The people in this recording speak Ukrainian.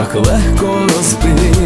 так легко розбити.